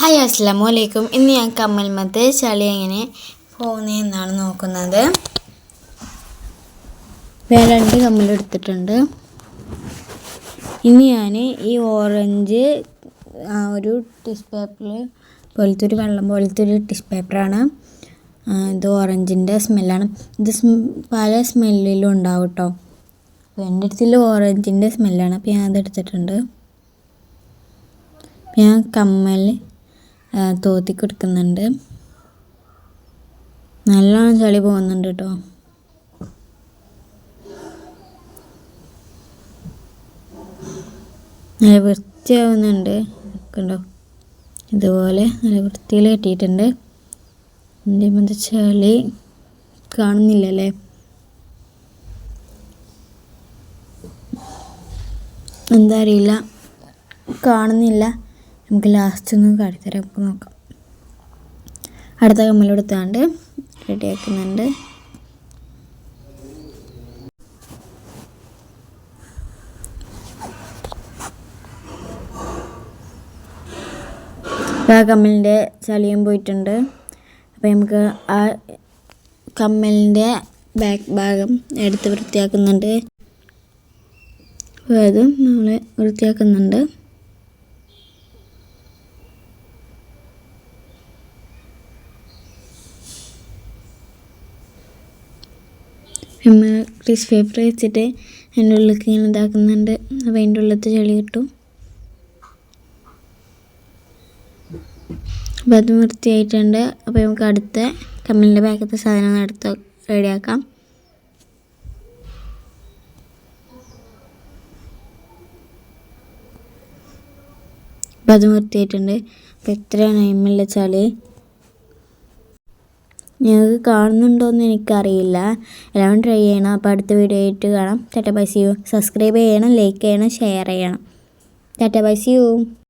Hi അസ്സാം വലൈക്കും ഇന്ന് ഞാൻ കമ്മൽ മത്ത് ചളി എങ്ങനെ പോകുന്നതെന്നാണ് നോക്കുന്നത്. വേറെ കമ്മലെടുത്തിട്ടുണ്ട് ഇനി ഞാൻ ഈ ഓറഞ്ച് ഒരു ടിഷ് പേപ്പറിൽ പോലത്തെ ഒരു വെള്ളം പോലത്തെ ഒരു ടിഷ് പേപ്പറാണ്. ഇത് ഓറഞ്ചിന്റെ സ്മെല്ലാണ്. ഇത് പല സ്മെല്ലിലും ഉണ്ടാവും കേട്ടോ അപ്പോൾ എന്റെ അടുത്തിൽ ഓറഞ്ചിന്റെ സ്മെല്ലാണ്. അപ്പോൾ ഞാൻ അതെടുത്തിട്ടുണ്ട് ഞാൻ കമ്മൽ തോത്തി കൊടുക്കുന്നുണ്ട്. നല്ലോണം ചളി പോകുന്നുണ്ട് കേട്ടോ. നല്ല വൃത്തിയാവുന്നുണ്ട്. കണ്ടോ? ഇതുപോലെ നല്ല വൃത്തിയിൽ കെട്ടിയിട്ടുണ്ട്. എന്റെ മറ്റേ ചളി കാണുന്നില്ലല്ലേ? എന്താ അറിയില്ല. കാണുന്നില്ല. നമുക്ക് ലാസ്റ്റ് ഒന്ന് കാട്ടിത്തരാം അപ്പോൾ നോക്കാം. അടുത്ത കമ്മലെടുത്താണ്ട് റെഡിയാക്കുന്നുണ്ട്. ആ കമ്മലിന്റെ ചളിയും പോയിട്ടുണ്ട്. അപ്പോൾ നമുക്ക് ആ കമ്മലിന്റെ ബാക്ക് ഭാഗം എടുത്ത് വൃത്തിയാക്കുന്നുണ്ട്. അതും നമ്മൾ വൃത്തിയാക്കുന്നുണ്ട്. നമ്മൾ ക്രീസ് പേപ്പർ വെച്ചിട്ട് അതിന്റെ ഉള്ളിലേക്ക് ഇങ്ങനെ ഇതാക്കുന്നുണ്ട്. അപ്പോൾ അതിന്റെ ഉള്ളിലത്തെ ചെളി കിട്ടും. അപ്പോൾ അത് വൃത്തിയായിട്ടുണ്ട്. അപ്പോൾ നമുക്ക് അടുത്ത കമ്മലിന്റെ ബാക്കത്തെ സാധനം എടുത്ത് റെഡിയാക്കാം അപ്പോൾ അത് വൃത്തിയായിട്ടുണ്ട്. അപ്പോൾ എത്രയാണ് എമ്മില്ല ചളി. നിങ്ങൾക്ക് കാണുന്നുണ്ടോയെന്ന് എനിക്കറിയില്ല. എല്ലാവരും ട്രൈ ചെയ്യണം. അപ്പോൾ അടുത്ത വീഡിയോ ആയിട്ട് കാണാം. Tata bye see you subscribe ചെയ്യണം ലൈക്ക് ചെയ്യണം ഷെയർ ചെയ്യണം. Tata bye see U